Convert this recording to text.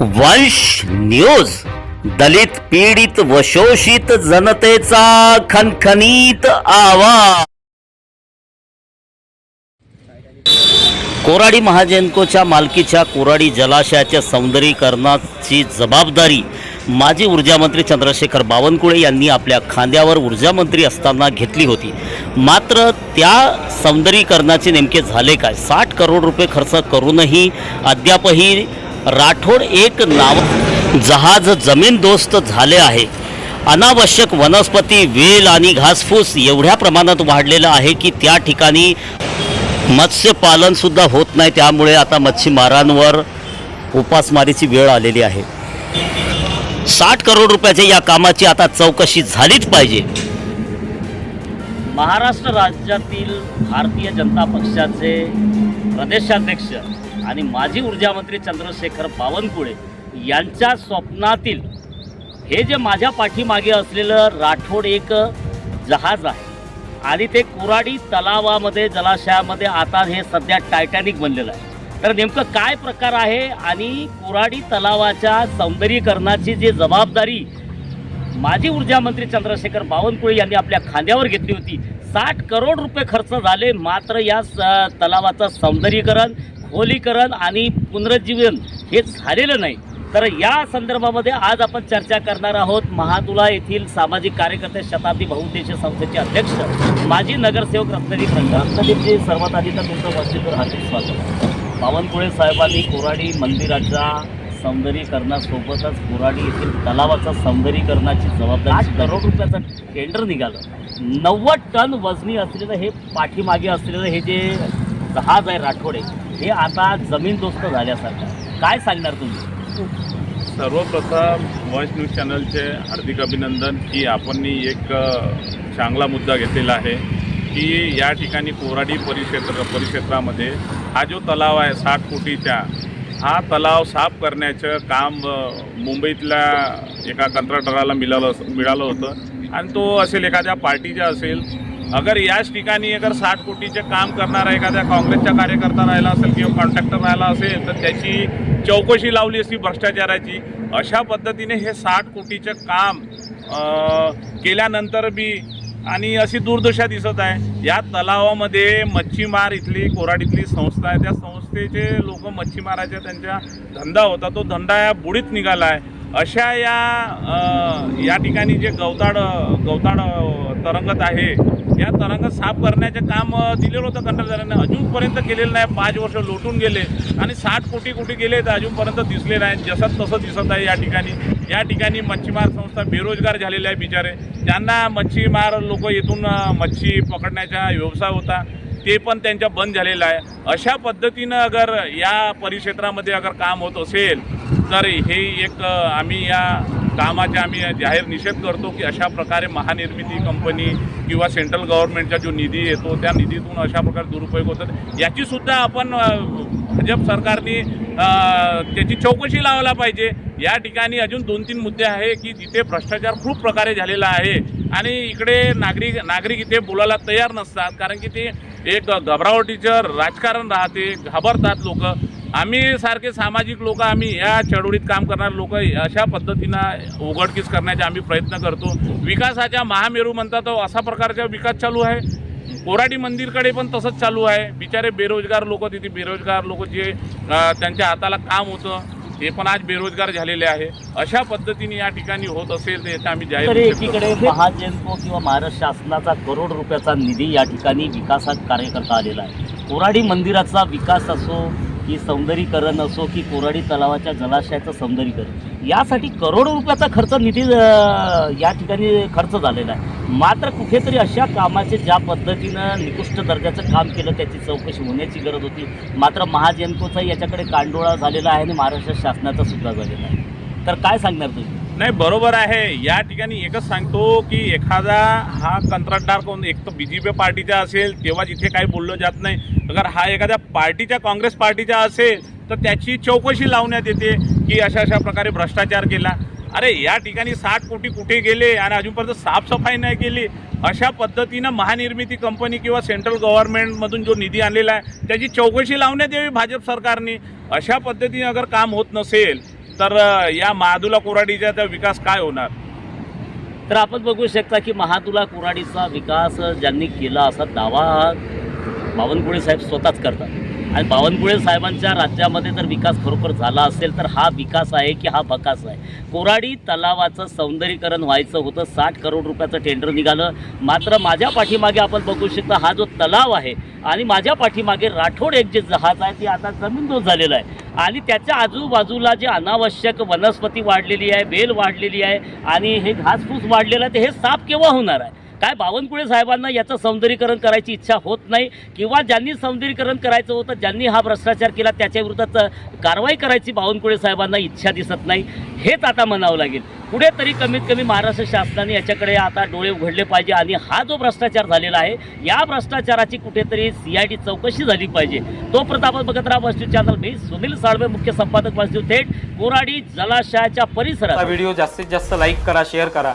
वंश न्यूज दलित पीडित व शोषित जनतेचा खनखनीत आवाज. कोराडी महाजनकोच्या मालकीच्या कोराडी जलाशयाच्या सौंदर्यीकरणाची जबाबदारी माजी ऊर्जामंत्री चंद्रशेखर बावनकुळे यांनी आपल्या खांद्यावर ऊर्जामंत्री असताना घेतली होती. मात्र त्या सौंदर्यीकरणाचे नेमके झाले काय? साठ करोड रुपये खर्च करूनही अद्यापही राठोड एक नाव जहाज जमीनदोस्त झाले आहे. अनावश्यक वनस्पती वेल आणि घासफूस एवढ्या प्रमाणात वाढलेलं आहे की त्या ठिकाणी मत्स्यपालनसुद्धा होत नाही. त्यामुळे आता मच्छीमारांवर उपासमारीची वेळ आलेली आहे. साठ करोड रुपयाच्या या कामाची आता चौकशी झालीच पाहिजे. महाराष्ट्र राज्यातील भारतीय जनता पक्षाचे प्रदेशाध्यक्ष आणि माजी ऊर्जा मंत्री चंद्रशेखर बावनकुळे यांच्या स्वप्नातील हे जे माझ्या पाठीमागे असलेलं राठोड एक जहाज आहे आणि ते कुराडी तलावामध्ये जलाशयामध्ये आता हे सध्या टायटॅनिक बनलेलं आहे. तर नेमकं काय प्रकार आहे आणि कोराडी तलावाच्या सौंदर्यीकरणाची जी जबाबदारी माजी ऊर्जा मंत्री चंद्रशेखर बावनकुळे यांनी आपल्या खांद्यावर घेतली होती साठ करोड रुपये खर्च झाले मात्र या स तलावाचं सौंदर्यीकरण खोलीकरण आणि पुनरुज्जीवन हे झालेलं नाही. तर या संदर्भामध्ये आज आपण चर्चा करणार आहोत महादुला येथील सामाजिक कार्यकर्ते शताब्दी बहुउद्देशीय संस्थेचे अध्यक्ष माजी नगरसेवक रत्नदीप रंग रत्नदीपजी सर्वात आधी तर तुमचं वसतीवर हार्दिक स्वागत. बावनकुळे साहेबांनी कोराडी मंदिराच्या सौंदर्यीकरणासोबतच कोराडी येथील तलावाच्या सौंदर्यीकरणाची जबाबदारी आठ करोड रुपयाचं टेंडर निघालं. नव्वद टन वजनी असलेलं हे पाठीमागे असलेलं हे जे जहाज आहे राठोडे हे आता जमीनदोस्त झाल्यासारखं. काय सांगणार तुम्ही? सर्वप्रथम वंश न्यूज चॅनलचे हार्दिक अभिनंदन की आपण एक चांगला मुद्दा घेतलेला आहे की या ठिकाणी कोराडी परिक्षेत्र परिक्षेत्रामध्ये हा जो तलाव आहे साठ कोटीचा हा तलाव साफ करण्याचं काम मुंबईतल्या एका कंत्राटदाराला मिळालं मिळालं होतं. आणि तो असेल एखाद्या पार्टीचा असेल. अगर याच ठिकाणी अगर साठ कोटीचे काम करणारा एखाद्या काँग्रेसचा कार्यकर्ता राहिला असेल किंवा कॉन्ट्रॅक्टर राहिला असेल तर त्याची चौकशी लावली असती भ्रष्टाचाराची. अशा पद्धतीने हे साठ कोटीचं काम केल्यानंतर बी आणि अशी दुर्दशा दिसत आहे. या तलावामध्ये मच्छीमार इथली कोराडीतली संस्था आहे. त्या संस्थेचे लोक मच्छीमाराच्या त्यांच्या धंदा होता. तो धंदा या बुडीत निघाला आहे. अशा या या ठिकाणी जे गवताड गवताड तरंगत आहे या तरंगत साफ करण्याचे काम दिलेलं होतं कंत्राटदाराने अजूनपर्यंत केलेलं नाही. पाच वर्ष लोटून गेले आणि साठ कोटी कोटी गेले तर अजूनपर्यंत दिसले नाही. जसं तसं दिसत आहे या ठिकाणी. या ठिकाणी मच्छीमार संस्था बेरोजगार झालेल्या आहे बिचारे. ज्यांना मच्छीमार लोक येथून मच्छी पकडण्याचा व्यवसाय होता ते पण त्यांच्या बंद झालेलं आहे. अशा पद्धतीनं अगर या परिक्षेत्रामध्ये अगर काम होत असेल तर हे एक आम्ही या कामाचे आम्ही जाहीर निषेध करतो की अशा प्रकारे महानिर्मिती कंपनी किंवा सेंट्रल गव्हर्नमेंटचा जो निधी येतो त्या निधीतून अशा प्रकारे दुरुपयोग होतात. याची सुद्धा आपण भाजप सरकारने त्याची चौकशी लावायला पाहिजे. या ठिकाणी अजून दोन तीन मुद्दे आहे की जिथे भ्रष्टाचार खूप प्रकारे झालेला आहे आणि इकडे नागरिक नागरिक इथे बोलायला तयार नसतात कारण की ते एक घबरावटीचं राजकारण राहते घाबरतात लोक. आम्ही सारखे सामाजिक लोक आम्ही या चळवळीत काम करणारे लोक अशा पद्धतीनं उघडकीस करण्याचे आम्ही प्रयत्न करतो. विकासाच्या महामेरू म्हणतात तो असा प्रकारचा विकास चालू आहे. कोराडी मंदिरकडे पण तसंच चालू आहे. बिचारे बेरोजगार लोक तिथे बेरोजगार लोक जे त्यांच्या हाताला काम होतं ते पण आज बेरोजगार झालेले आहे. अशा पद्धतीने या ठिकाणी होत असेल तर याचा आम्ही जाहीर. एकीकडे महाजेनको किंवा महाराष्ट्र शासनाचा करोड रुपयाचा निधी या ठिकाणी विकासात कार्य करता आलेला आहे. कोराडी मंदिराचा विकास असो की सौंदर्यीकरण असो की कोराडी तलावाच्या जलाशयाचं सौंदर्यीकरण. यासाठी करोडो रुपयाचा खर्च निधी या ठिकाणी खर्च झालेला आहे. मात्र कुठेतरी अशा कामाचे ज्या पद्धतीनं निकृष्ट दर्जाचं काम केलं त्याची चौकशी होण्याची गरज होती. मात्र महाजनकोचाही याच्याकडे कांडोळा झालेला आहे आणि महाराष्ट्र शासनाचा सुद्धा झालेला आहे. तर काय सांगणार तुम्ही? नाही बरोबर आहे. या ठिकाणी एकच सांगतो की एखादा हा कंत्राटदार कोण एक तर बी जे पी पार्टीचा असेल तेव्हा जिथे काही बोललं जात नाही. अगर हा एखाद्या पार्टीच्या काँग्रेस पार्टीचा असेल तर त्याची चौकशी लावण्यात येते की अशा अशा प्रकारे भ्रष्टाचार केला. अरे या ठिकाणी साठ कोटी कुठे गेले आणि अजूनपर्यंत साफसफाई नाही केली? अशा पद्धतीनं महानिर्मिती कंपनी किंवा सेंट्रल गव्हर्नमेंटमधून जो निधी आणलेला आहे त्याची चौकशी लावण्यात यावी भाजप सरकारने. अशा पद्धतीने अगर काम होत नसेल तर या महादुला कोराडीचा त्या विकास काय होणार? तर आपण बघू शकता की महातुला कुराडीचा विकास ज्यांनी केला असा दावा बावनकुळे साहेब स्वतःच करतात. आणि बावनकुळे साहेबांच्या राज्यामध्ये जर विकास खरोखर झाला असेल तर हा विकास आहे की हा भकास आहे? कोराडी तलावाचं सौंदर्यीकरण व्हायचं होतं साठ करोड रुपयाचं टेंडर निघालं. मात्र माझ्या पाठीमागे आपण बघू शकता हा जो तलाव आहे आणि माझ्या पाठीमागे राठोड एक जे जहाज आहे ते आता जमीनदोस्त झालेलं आहे. आणि त्याच्या आजूबाजूला जे अनावश्यक वनस्पती वाढलेली आहे बेल वाढलेली आहे आणि हे घासफूस वाढलेलं आहे ते हे साफ केव्हा होणार आहे? काय बावनकुळे साहेबांना याचं सौंदर्यीकरण करायची इच्छा होत नाही किंवा ज्यांनी सौंदर्यीकरण करायचं होतं ज्यांनी हा भ्रष्टाचार केला त्याच्या कारवाई करायची बावनकुळे साहेबांना इच्छा दिसत नाही हेच आता म्हणावं लागेल. कुठेतरी कमीत कमी महाराष्ट्र शासनाने याच्याकडे आता डोळे उघडले पाहिजे आणि हा जो भ्रष्टाचार झालेला आहे या भ्रष्टाचाराची कुठेतरी सी आय डी चौकशी झाली पाहिजे. तो प्रताप बघत राहा वस्तू चॅनल मी सुनील साळवे मुख्य संपादक वस्तू थेट कोराडी जलाशयाच्या परिसरात. व्हिडिओ जास्तीत जास्त लाईक करा शेअर करा.